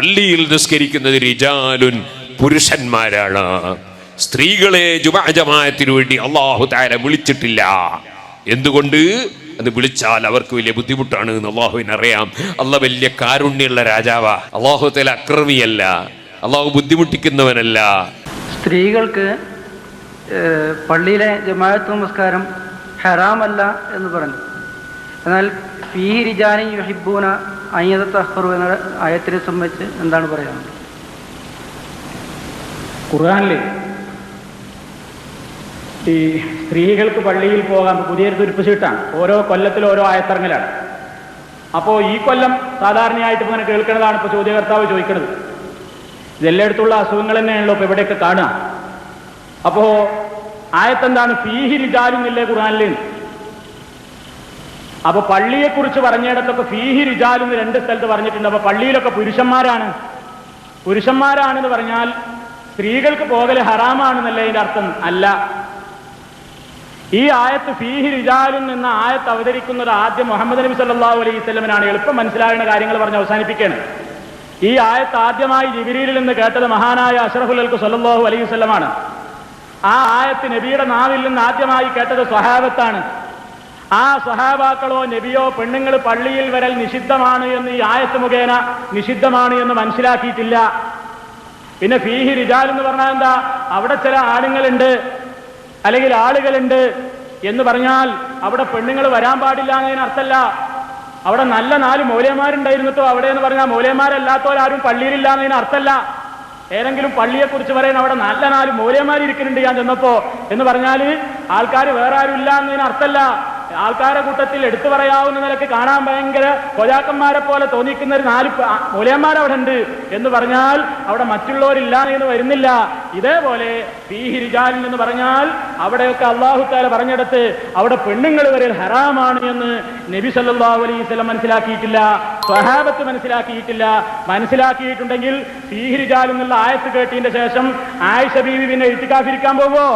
പള്ളിയിൽ നിസ്കരിക്കുന്നത് റിജാലുൻ പുരുഷന്മാരാണ്. സ്ത്രീകളെ ജുബാജമായത്തിനു വേണ്ടി അള്ളാഹു താര വിളിച്ചിട്ടില്ല. എന്തുകൊണ്ട്? അത് വിളിച്ചാൽ അവർക്ക് വലിയ ബുദ്ധിമുട്ടാണ് എന്ന് അള്ളാഹുവിന് അറിയാം. അല്ല വലിയ കാരുണ്യമുള്ള രാജാവാ. അള്ളാഹു തല അക്രമിയല്ല. അള്ളാഹു ബുദ്ധിമുട്ടിക്കുന്നവനല്ല. സ്ത്രീകൾക്ക് പള്ളിയിലെ ജമാഅത്ത് നമസ്കാരം ഹറാമല്ല എന്ന് പറഞ്ഞു. എന്നാൽ ഫീ റിജാനി യുഹിബൂന അയ്യത തഹ്റു എന്ന ആയത്തിനെ സംബന്ധിച്ച് എന്താണ് പറയുന്നത് ഖുർആനിൽ ഈ സ്ത്രീകൾക്ക് പള്ളിയിൽ പോകാൻ പുതിയൊരു തുരുപ്പ് ചീട്ടാണ് ഓരോ കൊല്ലത്തിൽ ഓരോ ആയത്തിറങ്ങലാണ്. അപ്പോൾ ഈ കൊല്ലം സാധാരണയായിട്ട് ഇങ്ങനെ കേൾക്കുന്നതാണ് ഇപ്പോൾ ചോദ്യകർത്താവ് ചോദിക്കുന്നത്. ഇതെല്ലായിടത്തുള്ള അസുഖങ്ങൾ തന്നെയാണല്ലോ ഇപ്പൊ ഇവിടെയൊക്കെ കാണുക. അപ്പോൾ ആയത്തെന്താണ്? ഫീഹി ഇല്ലേ ഖുർആനിൽ അപ്പൊ പള്ളിയെക്കുറിച്ച് പറഞ്ഞിടത്തൊക്കെ ഫീഹി റിജാലെന്ന് രണ്ട് സ്ഥലത്ത് പറഞ്ഞിട്ടുണ്ട്. അപ്പൊ പള്ളിയിലൊക്കെ പുരുഷന്മാരാണ്. പുരുഷന്മാരാണെന്ന് പറഞ്ഞാൽ സ്ത്രീകൾക്ക് പോകൽ ഹറാമാണെന്നല്ലേ ഇതിന്റെ അർത്ഥം? അല്ല. ഈ ആയത്ത് ഫീഹി റിജാലുൻ എന്ന ആയത്ത് അവതരിക്കുന്നത് ആദ്യം മുഹമ്മദ് നബി സല്ലല്ലാഹു അലൈഹി സ്വലമിനാണ് എളുപ്പം മനസ്സിലാകുന്ന കാര്യങ്ങൾ പറഞ്ഞ് അവസാനിപ്പിക്കുകയാണ്. ഈ ആയത്ത് ആദ്യമായി ജിബിരിയിൽ നിന്ന് കേട്ടത് മഹാനായ അഷറഫുൽ സല്ലാഹു അലൈഹി സ്വലമാണ് ആ ആയത്ത് നബിയുടെ നാവിൽ നിന്ന് ആദ്യമായി കേട്ടത് സ്വഹാബത്താണ്. ആ സ്വഹാബാക്കളോ നബിയോ പെണ്ണുങ്ങൾ പള്ളിയിൽ വരൽ നിഷിദ്ധമാണ് എന്ന് ഈ ആയത്ത് മുഖേന നിഷിദ്ധമാണ് എന്ന് മനസ്സിലാക്കിയിട്ടില്ല. പിന്നെ ഫീഹി റിജാൽ എന്ന് പറഞ്ഞാൽ എന്താ? അവിടെ ചില ആണുങ്ങളുണ്ട് അല്ലെങ്കിൽ ആളുകളുണ്ട് എന്ന് പറഞ്ഞാൽ അവിടെ പെണ്ണുങ്ങൾ വരാൻ പാടില്ല എന്നതിന് അർത്ഥമല്ല. അവിടെ നല്ല നാല് മൂലയന്മാരുണ്ടായിരുന്നിട്ടോ അവിടെ എന്ന് പറഞ്ഞാൽ മൂലയന്മാരല്ലാത്തവരാരും പള്ളിയിലില്ല എന്നതിന് അർത്ഥമല്ല. ഏതെങ്കിലും പള്ളിയെക്കുറിച്ച് പറയുന്ന അവിടെ നല്ല നാല് മൂലയന്മാരിക്കുന്നുണ്ട് ഞാൻ ചെന്നപ്പോ എന്ന് പറഞ്ഞാൽ ആൾക്കാർ വേറെ ആരും ഇല്ല എന്നതിന് അർത്ഥമല്ല. ആൾക്കാരെ കൂട്ടത്തിൽ എടുത്തു പറയാവുന്ന നിലയ്ക്ക് കാണാൻ ഭയങ്കര കൊജാക്കന്മാരെ പോലെ തോന്നിക്കുന്ന ഒരു നാല് മൂലയന്മാർ അവിടെ ഉണ്ട് എന്ന് പറഞ്ഞാൽ അവിടെ മറ്റുള്ളവരില്ല എന്ന് വരുന്നില്ല. ഇതേപോലെ റിജാലിൻ എന്ന് പറഞ്ഞാൽ അവിടെയൊക്കെ അള്ളാഹു താല പറഞ്ഞിടത്ത് അവിടെ പെണ്ണുങ്ങൾ വരെ ഹറാമാണ് എന്ന് നബി സല്ലാഹു അലൈഹി വസല്ലം മനസ്സിലാക്കിയിട്ടില്ല. സ്വഹാബത്ത് മനസ്സിലാക്കിയിട്ടില്ല. മനസ്സിലാക്കിയിട്ടുണ്ടെങ്കിൽ ഫീഹി റിജാൽ എന്നുള്ള ആയത്ത് കേട്ടതിന്റെ ശേഷം ആയിഷ ബീവി പിന്നെ എഴുത്തിക്കാഫിരിക്കാൻ പോവോ?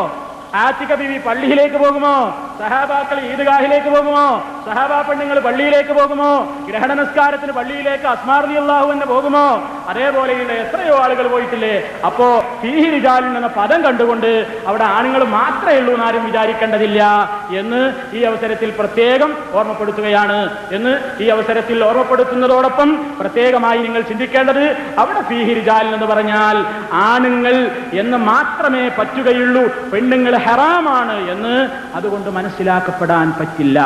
ആത്തിക ബിവി പള്ളിയിലേക്ക് പോകുമോ? സഹാബാക്കൾ ഈദ്ഗാഹിലേക്ക് പോകുമോ? സഹാബാ പെണ്ണുങ്ങൾ പള്ളിയിലേക്ക് പോകുമോ? ഗ്രഹണ നിസ്കാരത്തിന് പള്ളിയിലേക്ക് അസ്മാർതിയുള്ളാഹു എന്ന് പോകുമോ? അതേപോലെയുള്ള എത്രയോ ആളുകൾ പോയിട്ടില്ലേ? അപ്പോ ഫീഹി റിജാലിൻ എന്ന പദം കണ്ടുകൊണ്ട് അവിടെ ആണുങ്ങൾ മാത്രമേ ഉള്ളൂ എന്നാരും വിചാരിക്കേണ്ടതില്ല എന്ന് ഈ അവസരത്തിൽ പ്രത്യേകം ഓർമ്മപ്പെടുത്തുകയാണ്. എന്ന് ഈ അവസരത്തിൽ ഓർമ്മപ്പെടുത്തുന്നതോടൊപ്പം പ്രത്യേകമായി നിങ്ങൾ ചിന്തിക്കേണ്ടത് അവിടെ ഫീഹി റിജാലിൻ എന്ന് പറഞ്ഞാൽ ആണുങ്ങൾ എന്ന് മാത്രമേ പറ്റുകയുള്ളൂ പെണ്ണുങ്ങൾ ഹെറാമാണ് എന്ന് അതുകൊണ്ട് മനസ്സിലാക്കപ്പെടാൻ പറ്റില്ല.